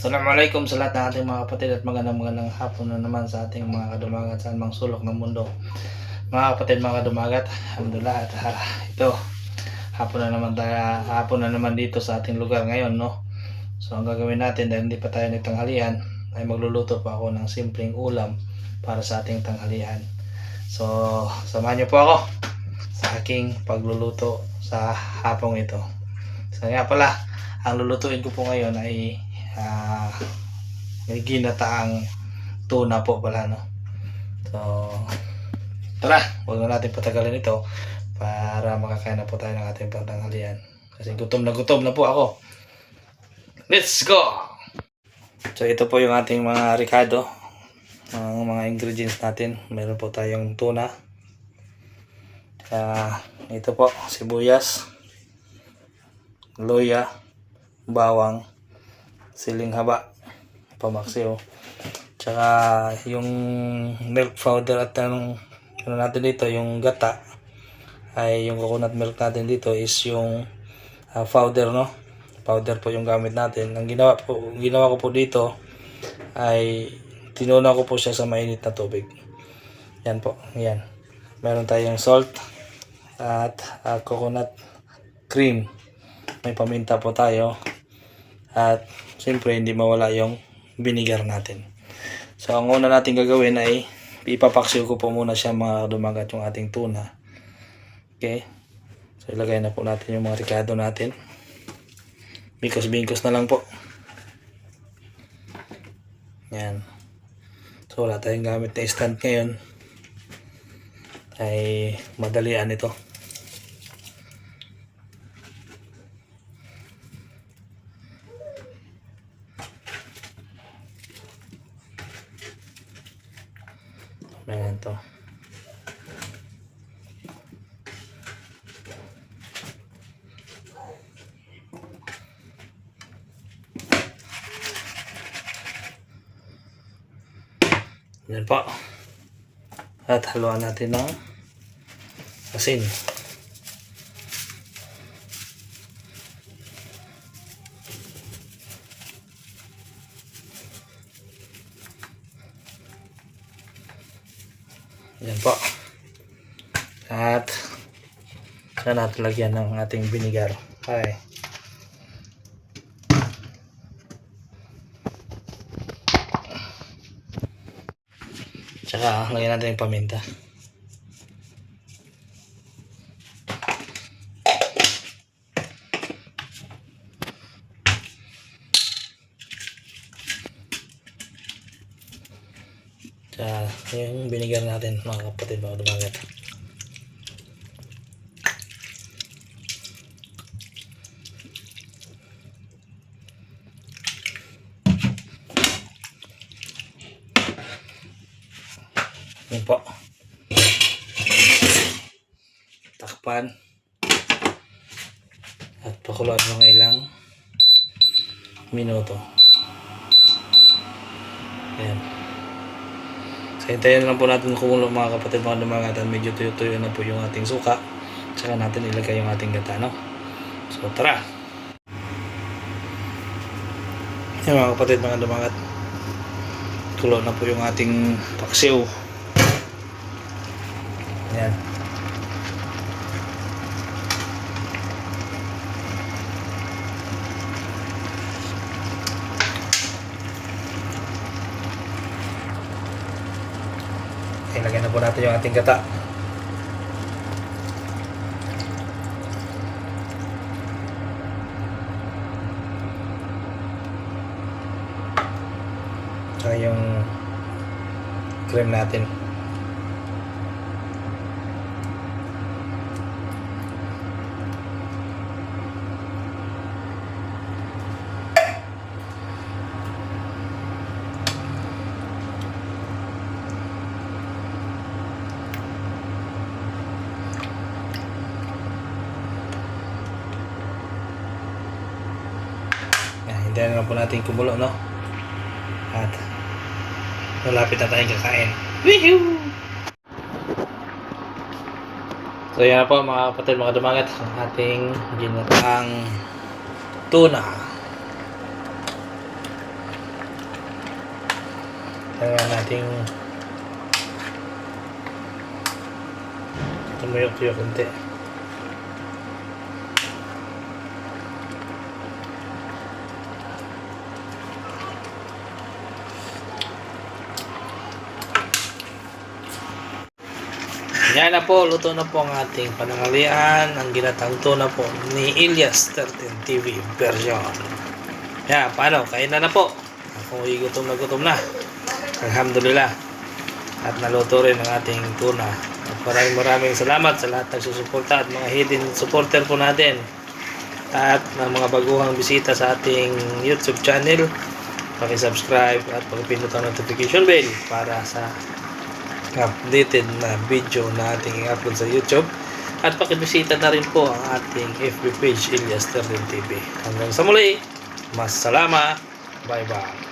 Assalamualaikum sa lahat ng ating mga kapatid at magandang magandang hapon na naman sa ating mga kadumagat sa anumang sulok ng mundo. Mga kapatid, mga kadumagat, alhamdulillah at ah, ito, hapon na naman tayo, hapon na naman dito sa ating lugar ngayon, no? So ang gagawin natin dahil hindi pa tayo nagtanghalian ay magluluto pa ako ng simpleng ulam para sa ating tanghalian. So samahan niyo po ako sa aking pagluluto sa hapong ito. So nga pala, ang lulutuin ko po ngayon ay ah may ginataang tuna po pala no. So tara, huwag na natin patagalin ito para makakain na po tayo ng ating pagtanghalian. Kasi gutom na gutom na po ako. Let's go! So ito po yung ating mga ricado. Ang mga ingredients natin. Meron po tayong tuna. Ah, ito po, sibuyas, luya, bawang, siling haba, pamaksiw. Tsaka yung milk powder at anong ano natin dito, yung gata ay yung coconut milk natin dito is yung ah, powder no. Powder po yung gamit natin. Ang ginawa po, ginawa ko po dito ay tinuna ko po siya sa mainit na tubig. Yan po, yan. Meron tayong salt at ah, coconut cream. May paminta po tayo. At siyempre hindi mawala yung vinegar natin. So ang una natin gagawin ay ipapaksiw ko po muna siya mga dumagat yung ating tuna. Okay. So ilagay na po natin yung mga ricado natin. Bingkos-bingkos na lang po. Yan. So wala tayong gamit na stand ngayon. Ay madalian ito. Ayan to. Yan po. At haluan natin ng asin. Yan po. At saan natin lagyan ng ating vinegar. Okay. Tsaka lagyan natin yung paminta. Tsaka yung vinegar natin mga kapatid mga dumagat. Yan po. Takpan. At pakuluan mga ilang minuto. Ayan. So, hintayin lang po natin kumulo mga kapatid mga dumagat at medyo tuyo-tuyo na po yung ating suka. Tsaka natin ilagay yung ating gata, no? So, tara! Yan mga kapatid mga dumagat. Tulo na po yung ating paksiw. Yan. Ilagay na po natin yung ating gata. Tsaka yung cream natin. Hintayin na lang po natin kumulo, no? At malapit na tayong kakain. Woohoo! So yan na po mga kapatid, mga dumagat, ang ating ginataang tuna. Kaya nating tumuyok-tuyok konti. Yan na po, luto na po ang ating panangalian. Ang ginatang tuna po ni Ilyas 13 TV version. Yan, paano? Kain na na po. Ako gutom na gutom na. Alhamdulillah. At naluto rin ang ating tuna. At maraming maraming salamat sa lahat ng susuporta at mga hidden supporter po natin. At ng mga baguhang bisita sa ating YouTube channel. Paki-subscribe at pag-pindutan ang notification bell para sa updated na video na ating i-upload sa YouTube. At pakibisita na rin po ang ating FB page Ilyas 13 TV. Hanggang sa muli, mas salama. Bye bye.